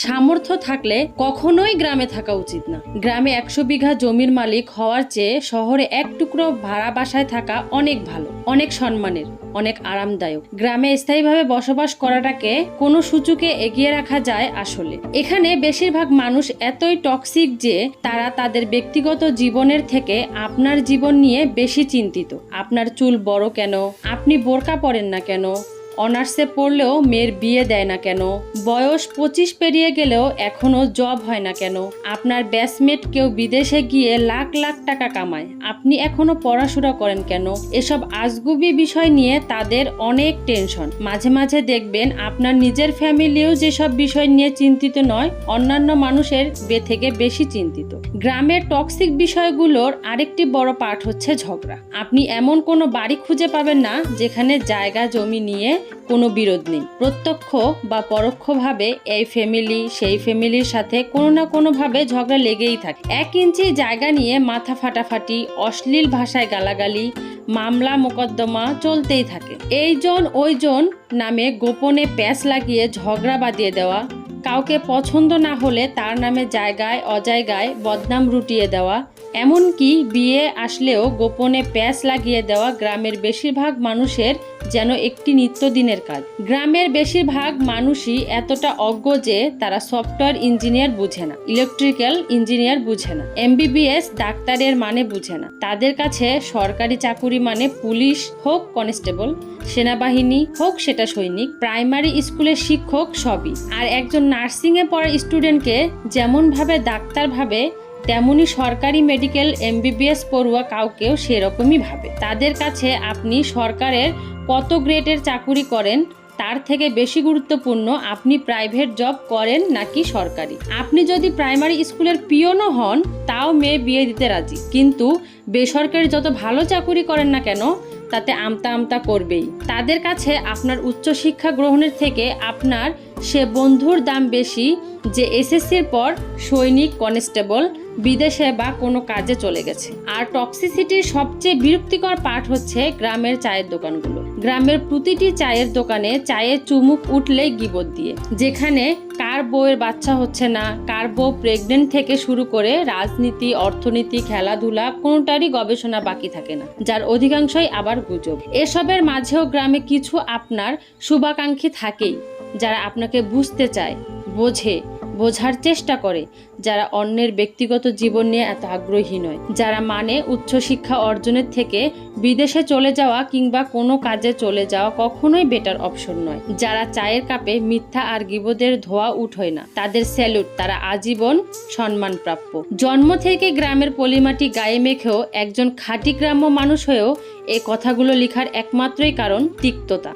সামর্থ্য থাকলে কখনোই গ্রামে থাকা উচিত না। গ্রামে একশো বিঘা জমির মালিক হওয়ার চেয়ে শহরে এক টুকরো ভাড়া বাসায় থাকা অনেক ভালো, অনেক সম্মানের, অনেক আরামদায়ক। গ্রামে স্থায়ীভাবে বসবাস করাটাকে কোনো সূচকে এগিয়ে রাখা যায় আসলে। এখানে বেশিরভাগ মানুষ এতই টক্সিক যে তারা তাদের ব্যক্তিগত জীবনের থেকে আপনার জীবন নিয়ে বেশি চিন্তিত। আপনার চুল বড় কেন? আপনি বোরকা পরেন না কেন? অনার্সে পড়লেও মেয়ের বিয়ে দেয় না কেন? বয়স পঁচিশ পেরিয়ে গেলেও এখনও জব হয় না কেন? আপনার ব্যাচমেট কেউ বিদেশে গিয়ে লাখ লাখ টাকা কামায়। আপনি এখনও পড়াশোনা করেন কেন? এসব আজগুবি বিষয় নিয়ে তাদের অনেক টেনশন। মাঝে মাঝে দেখবেন আপনার নিজের ফ্যামিলিও যেসব বিষয় নিয়ে চিন্তিত নয়, অন্যান্য মানুষের বে থেকে বেশি চিন্তিত। গ্রামের টক্সিক বিষয়গুলোর আরেকটি বড় পার্ট হচ্ছে ঝগড়া। আপনি এমন কোনো বাড়ি খুঁজে পাবেন না, যেখানে জায়গা, জমি নিয়ে কোনো বিরোধ নেই। প্রত্যক্ষ বা পরোক্ষভাবে এই ফ্যামিলি সেই ফ্যামিলির সাথে কোনো না কোনোভাবে ঝগড়া লেগেই থাকে। এক ইঞ্চি জায়গা নিয়ে মাথা ফাটাফাটি, অশ্লীল ভাষায় গালাগালি, মামলা মোকদ্দমা চলতেই থাকে। এইজন ওইজন নামে গোপনে প্যাচ লাগিয়ে ঝগড়া বাঁধিয়ে দেওয়া কাউকে পছন্দ না হলে তার নামে জায়গায়, অজায়গায় বদনাম রুটিয়ে দেওয়া, এমনকি বিয়ে আসলেও গোপনে প্যাচ লাগিয়ে দেওয়া গ্রামের বেশিরভাগ মানুষের যেন একটি নিত্যদিনের কাজ। গ্রামের বেশিরভাগ মানুষই এতটা অজ্ঞ যে তারা সফটওয়্যার ইঞ্জিনিয়ার বুঝে না, ইলেকট্রিক্যাল ইঞ্জিনিয়ার বুঝে না, এমবিবিএস ডাক্তারের মানে বুঝে না। তাদের কাছে সরকারি চাকুরি মানে পুলিশ হোক কনস্টেবল, সেনাবাহিনী হোক সেটা সৈনিক, প্রাইমারি স্কুলের শিক্ষক সবই। আর একজন নার্সিংয়ে পড়া স্টুডেন্টকে যেমনভাবে ডাক্তার ভাবে, তেমনি সরকারি মেডিকেল এমবিবিএস পড়ুয়া কাউকেও সেরকমই ভাবে। তাদের কাছে আপনি সরকারের কত গ্রেডের চাকুরি করেন, তার থেকে বেশি গুরুত্বপূর্ণ আপনি প্রাইভেট জব করেন নাকি সরকারি? আপনি যদি প্রাইমারি স্কুলের পিয়নও হন, তাও মেয়ে বিয়ে দিতে রাজি। কিন্তু বেসরকারি যত ভালো চাকুরি করেন না কেন, তাতে আমতা আমতা করবেই। তাদের কাছে আপনার উচ্চশিক্ষা গ্রহণের থেকে আপনার সে বন্ধুর দাম বেশি যে এসএসসির পর সৈনিক, কনস্টেবল, বিদেশে বা কোনো কাজে চলে গেছে। আর টক্সিসিটির সবচেয়ে বিরক্তিকর পার্ট হচ্ছে গ্রামের চায়ের দোকানগুলো। গ্রামের প্রতিটি চায়ের দোকানে চায়ের চুমুক উঠলেই গিবত দিয়ে। যেখানে কার বউয়ের বাচ্চা হচ্ছে না, কার বউ প্রেগনেন্ট থেকে শুরু করে রাজনীতি, অর্থনীতি, খেলাধুলা, কোনোটারই গবেষণা বাকি থাকে না, যার অধিকাংশই আবার গুজব। এসবের মাঝেও গ্রামে কিছু আপনার শুভাকাঙ্ক্ষী থাকেই। যারা আপনাকে বুঝতে চায়, বোঝে, বোঝার চেষ্টা করে, যারা অন্যের ব্যক্তিগত জীবন নিয়ে এত আগ্রহী নয়, যারা মানে উচ্চশিক্ষা অর্জনের থেকে বিদেশে চলে যাওয়া কিংবা কোনো কাজে চলে যাওয়া কখনোই বেটার অপশন নয়। যারা চায়ের কাপে মিথ্যা আর গিবদের ধোয়া উঠোয় না, তাদের স্যালুট তারা আজীবন সম্মানপ্রাপ্য। জন্ম থেকে গ্রামের পলিমাটি গায়ে মেখেও একজন খাঁটি গ্রাম্য মানুষ হয়েও এ কথাগুলো লেখার একমাত্রই কারণ তিক্ততা।